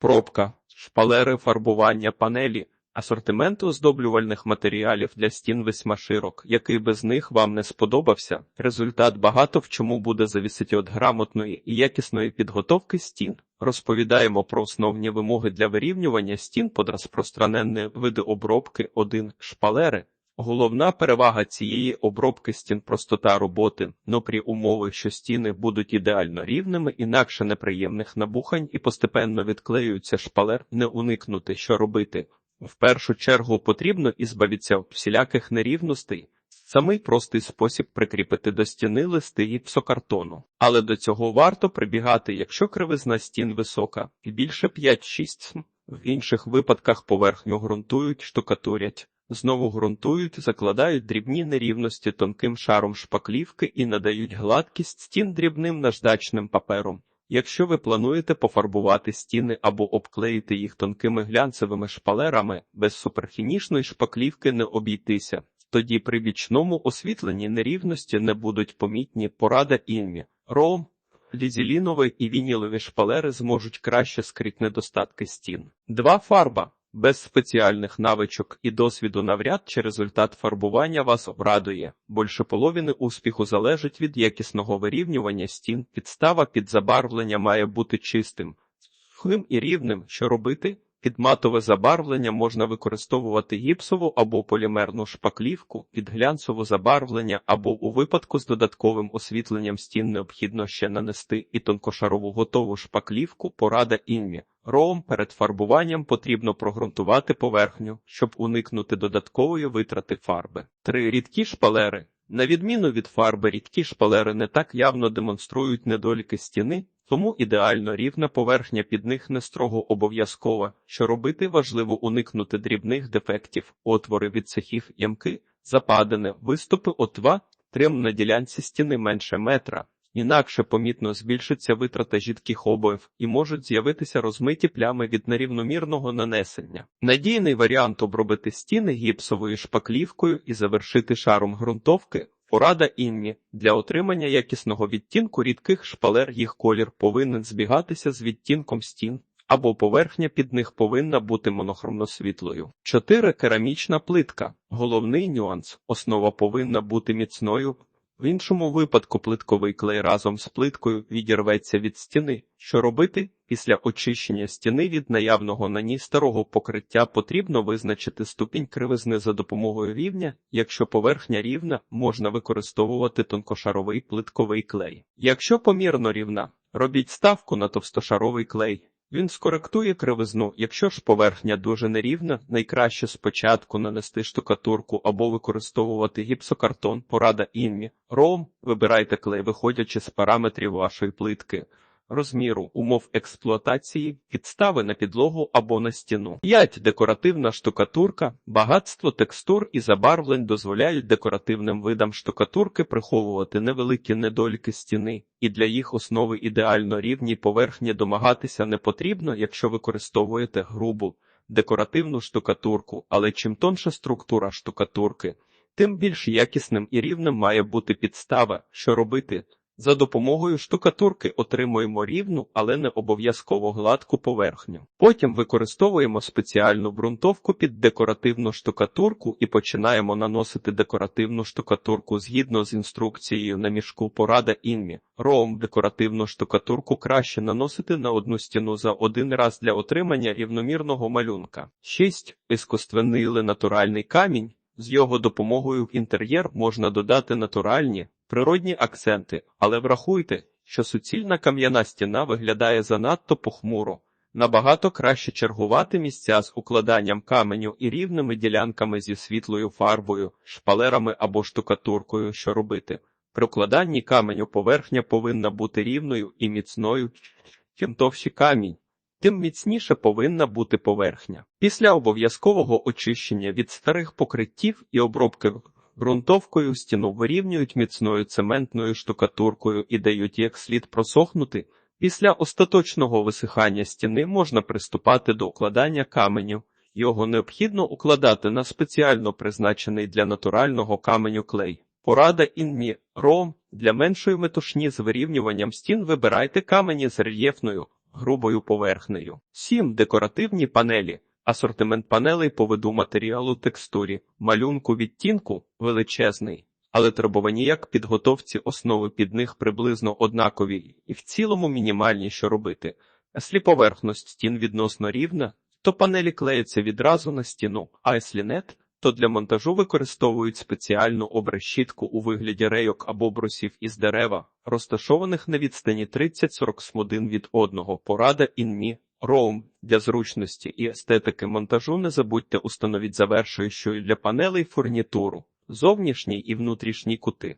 пробка, шпалери фарбування панелі, асортимент оздоблювальних матеріалів для стін весьма широк, який без них вам не сподобався. Результат багато в чому буде завісити від грамотної і якісної підготовки стін. Розповідаємо про основні вимоги для вирівнювання стін під розпространені види обробки 1. шпалери. Головна перевага цієї обробки стін простота роботи, но при умови, що стіни будуть ідеально рівними, інакше неприємних набухань і постепенно відклеюються шпалер, не уникнути, що робити. В першу чергу потрібно ізбавитися від всіляких нерівностей. Самий простий спосіб прикріпити до стіни листи гіпсокартону. Але до цього варто прибігати, якщо кривизна стін висока, і більше 5-6 см. В інших випадках поверхню ґрунтують, штукатурять. Знову ґрунтують, закладають дрібні нерівності тонким шаром шпаклівки і надають гладкість стін дрібним наждачним папером. Якщо ви плануєте пофарбувати стіни або обклеїти їх тонкими глянцевими шпалерами, без суперфінішної шпаклівки не обійтися. Тоді при бічному освітленні нерівності не будуть помітні порада інмі. Ром, лізілінові і вінілові шпалери зможуть краще скрити недостатки стін. Два фарба. Без спеціальних навичок і досвіду навряд чи результат фарбування вас обрадує. Більше половини успіху залежить від якісного вирівнювання стін. Підстава під забарвлення має бути чистим, сухим і рівним. Що робити? Під матове забарвлення можна використовувати гіпсову або полімерну шпаклівку, під глянцеве забарвлення або у випадку з додатковим освітленням стін необхідно ще нанести і тонкошарову готову шпаклівку порада інмі. Роум перед фарбуванням потрібно прогрунтувати поверхню, щоб уникнути додаткової витрати фарби. Три рідкі шпалери. На відміну від фарби, рідкі шпалери не так явно демонструють недоліки стіни, тому ідеально рівна поверхня під них не строго обов'язкова. Що робити, важливо уникнути дрібних дефектів, отвори від цехів ямки, западини, виступи отва, трим на ділянці стіни менше метра. Інакше помітно збільшиться витрата жидких обоїв і можуть з'явитися розмиті плями від нерівномірного нанесення. Надійний варіант обробити стіни гіпсовою шпаклівкою і завершити шаром ґрунтовки. Порада інні для отримання якісного відтінку рідких шпалер їх колір повинен збігатися з відтінком стін, або поверхня під них повинна бути монохромно світлою. 4. керамічна плитка. Головний нюанс. Основа повинна бути міцною. В іншому випадку плитковий клей разом з плиткою відірветься від стіни. Що робити? Після очищення стіни від наявного на ній старого покриття потрібно визначити ступінь кривизни за допомогою рівня. Якщо поверхня рівна, можна використовувати тонкошаровий плитковий клей. Якщо помірно рівна, робіть ставку на товстошаровий клей. Він скоректує кривизну. Якщо ж поверхня дуже нерівна, найкраще спочатку нанести штукатурку або використовувати гіпсокартон, порада інмі. Ром, вибирайте клей, виходячи з параметрів вашої плитки. Розміру, умов експлуатації, підстави на підлогу або на стіну. 5. Декоративна штукатурка. Багатство текстур і забарвлень дозволяють декоративним видам штукатурки приховувати невеликі недоліки стіни, і для їх основи ідеально рівній поверхні домагатися не потрібно, якщо використовуєте грубу декоративну штукатурку, але чим тонша структура штукатурки, тим більш якісним і рівним має бути підстава, що робити. За допомогою штукатурки отримуємо рівну, але не обов'язково гладку поверхню. Потім використовуємо спеціальну ґрунтовку під декоративну штукатурку і починаємо наносити декоративну штукатурку згідно з інструкцією на мішку порада інмі. Роум декоративну штукатурку краще наносити на одну стіну за один раз для отримання рівномірного малюнка. 6. Іскусственний натуральний камінь. З його допомогою в інтер'єр можна додати натуральні природні акценти, але врахуйте, що суцільна кам'яна стіна виглядає занадто похмуро. Набагато краще чергувати місця з укладанням каменю і рівними ділянками зі світлою фарбою, шпалерами або штукатуркою, що робити. При укладанні каменю поверхня повинна бути рівною і міцною. Чим товщий камінь, тим міцніше повинна бути поверхня. Після обов'язкового очищення від старих покриттів і обробки ґрунтовкою стіну вирівнюють міцною цементною штукатуркою і дають як слід просохнути. Після остаточного висихання стіни можна приступати до укладання каменю. Його необхідно укладати на спеціально призначений для натурального каменю клей. Порада інмі ром для меншої метушні з вирівнюванням стін вибирайте камені з рельєфною грубою поверхнею. 7. Декоративні панелі. Асортимент панелей по виду матеріалу текстурі, малюнку відтінку величезний, але требувані як підготовці основи під них приблизно однакові і в цілому мінімальні, що робити. Якщо поверхність стін відносно рівна, то панелі клеяться відразу на стіну, а якщо нет, то для монтажу використовують спеціальну обрешітку у вигляді рейок або брусів із дерева, розташованих на відстані 30-40 смудин від одного. Порада інмі. Роум для зручності і естетики монтажу не забудьте установіть завершуючою для панелей фурнітуру, зовнішній і внутрішній кути.